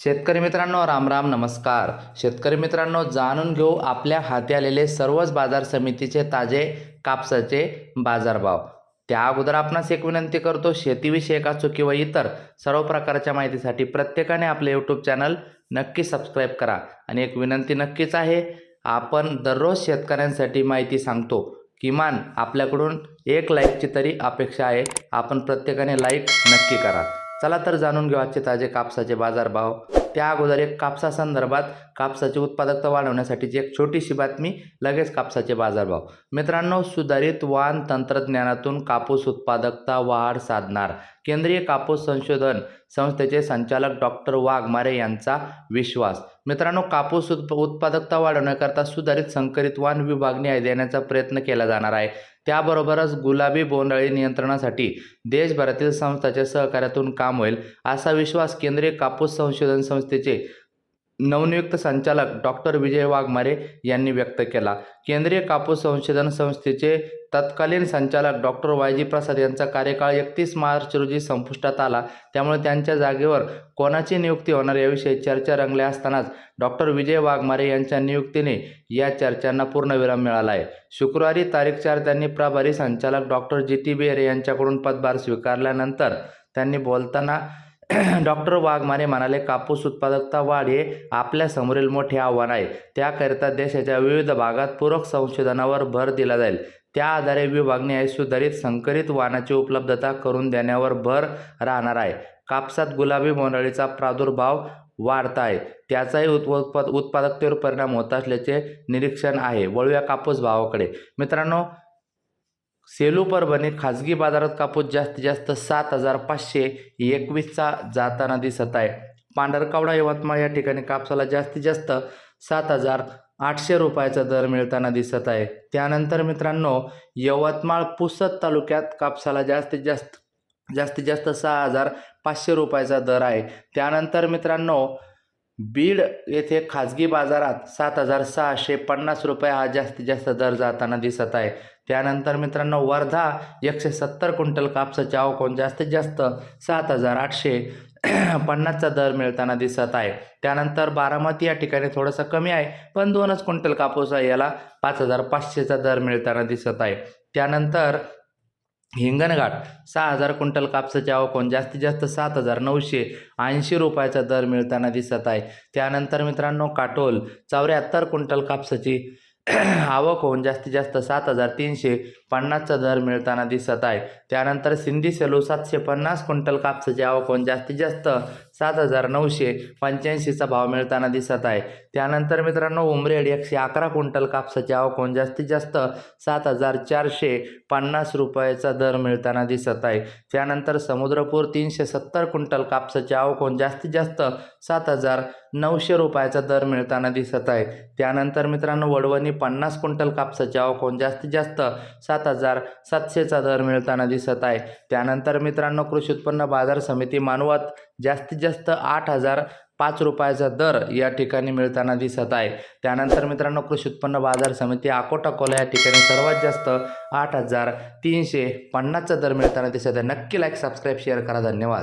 शेतकरी मित्रांनो राम राम नमस्कार. शेतकरी मित्रांनो जाणून घेऊ आपल्या हाती आलेले सर्वच बाजार समितीचे ताजे कापसाचे बाजारभाव. त्या अगोदर आपणास एक विनंती करतो शेतीविषयक असो किंवा इतर सर्व प्रकारच्या माहितीसाठी प्रत्येकाने आपले यूट्यूब चॅनल नक्की सबस्क्राईब करा. आणि एक विनंती नक्कीच आहे आपण दररोज शेतकऱ्यांसाठी माहिती सांगतो. किमान आपल्याकडून एक लाईकची तरी अपेक्षा आहे. आपण प्रत्येकाने लाईक नक्की करा. चला तर जाणून घेऊ आजचे ताजे कापसाचे बाजारभाव. त्या अगोदर एक कापसासंदर्भात कापसाची उत्पादकता वाढवण्यासाठीची एक छोटीशी बातमी लगेच कापसाचे बाजारभाव. मित्रांनो सुधारित वाण तंत्रज्ञानातून कापूस उत्पादकता वाढ साधणार. केंद्रीय कापूस संशोधन संस्थेचे संचालक डॉक्टर वाघमारे यांचा विश्वास. मित्रांनो कापूस उत्प उत्पादकता वाढवण्याकरता सुधारित संकरित वाण विभागणी देण्याचा प्रयत्न केला जाणार आहे. त्याबरोबरच गुलाबी बोंडअळी नियंत्रणासाठी देशभरातील संस्थांच्या सहकार्यातून काम होईल असा विश्वास केंद्रीय कापूस संशोधन संस्थेचे नवनियुक्त संचालक डॉक्टर विजय वाघमारे यांनी व्यक्त केला. केंद्रीय कापूस संशोधन संस्थेचे तत्कालीन संचालक डॉक्टर वायजी प्रसाद यांचा कार्यकाळ एकतीस मार्च रोजी संपुष्टात आला. त्यामुळे त्यांच्या जागेवर कोणाची नियुक्ती होणार याविषयी चर्चा रंगल्या असतानाच डॉक्टर विजय वाघमारे यांच्या नियुक्तीने या चर्चांना पूर्णविराम मिळाला आहे. शुक्रवारी तारीख चार त्यांनी प्रभारी संचालक डॉक्टर जी टी बेरे यांच्याकडून पदभार स्वीकारल्यानंतर त्यांनी बोलताना डॉक्टर वाघमारे म्हणाले कापूस उत्पादकता वाढ हे आपल्यासमोरील मोठे आव्हान आहे. त्याकरिता देशाच्या विविध भागात पूरक संशोधनावर भर दिला जाईल. त्या आधारे विभागणी आहे सुधारित संकरित वाणाची उपलब्धता करून देण्यावर भर राहणार आहे. कापसात गुलाबी बोंडअळीचा प्रादुर्भाव वाढत आहे. त्याचाही उत्पाद उत्पादकतेवर परिणाम होत असल्याचे निरीक्षण आहे. वळूया कापूस भावाकडे. मित्रांनो सेलू परभणी खाजगी बाजारात कापूस जास्तीत जास्त सात हजार पाचशे एकवीसचा जाताना दिसत आहे. पांढरकावडा यवतमाळ या ठिकाणी कापसाला जास्तीत जास्त सात हजार आठशे रुपयाचा दर मिळताना दिसत आहे. त्यानंतर मित्रांनो यवतमाळ पुसद तालुक्यात कापसाला जास्तीत जास्त जास्तीत जास्त सहा हजार पाचशे रुपयाचा दर आहे. त्यानंतर मित्रांनो बीड येथे खाजगी बाजारात सात हजार सहाशे पन्नास रुपये हा जास्तीत जास्त दर जाताना दिसत आहे. त्यानंतर मित्रांनो वर्धा एकशे सत्तर क्विंटल कापसाचे आवकोण जास्तीत जास्त सात हजार आठशे पन्नासचा दर मिळताना दिसत आहे. त्यानंतर बारामती या ठिकाणी थोडंसं कमी आहे पण दोनच क्विंटल कापूस आहे याला पाच हजार पाचशेचा दर मिळताना दिसत आहे. त्यानंतर हिंगणघाट सहा हजार क्विंटल कापसाचे आवकोण जास्तीत जास्त सात हजार नऊशे ऐंशी रुपयाचा दर मिळताना दिसत आहे. त्यानंतर मित्रांनो काटोल चौऱ्याहत्तर क्विंटल कापसाची आवक होऊन जास्तीत जास्त सात हजार तीनशे पन्नासचा दर मिळताना दिसत आहे. त्यानंतर सिंधी सेलू सातशे पन्नास क्विंटल कापसाची आवक होऊन जास्तीत जास्त सात हजार नऊशे पंच्याऐंशीचा भाव मिळताना दिसत आहे. त्यानंतर मित्रांनो उमरेड एकशे अकरा क्विंटल कापसाची आवक होऊन जास्तीत जास्त सात हजार चारशे पन्नास रुपयाचा दर मिळताना दिसत आहे. त्यानंतर समुद्रपूर तीनशे सत्तर क्विंटल कापसाची आवक होऊन जास्तीत जास्त सात हजार नऊशे रुपयाचा दर मिळताना दिसत आहे. त्यानंतर मित्रांनो वडवणी पन्नास क्विंटल कापसाची आवक होऊन जास्तीत जास्त सात सात हजार सातशेचा दर मिळताना दिसत आहे. त्यानंतर मित्रांनो कृषी उत्पन्न बाजार समिती मानवत जास्तीत जास्त आठ हजार पाच रुपयाचा दर या ठिकाणी मिळताना दिसत आहे. त्यानंतर मित्रांनो कृषी उत्पन्न बाजार समिती अकोटाकोला या ठिकाणी सर्वात जास्त आठ हजार तीनशे पन्नासचा दर मिळताना दिसत आहे. नक्की लाईक सबस्क्राईब शेअर करा. धन्यवाद.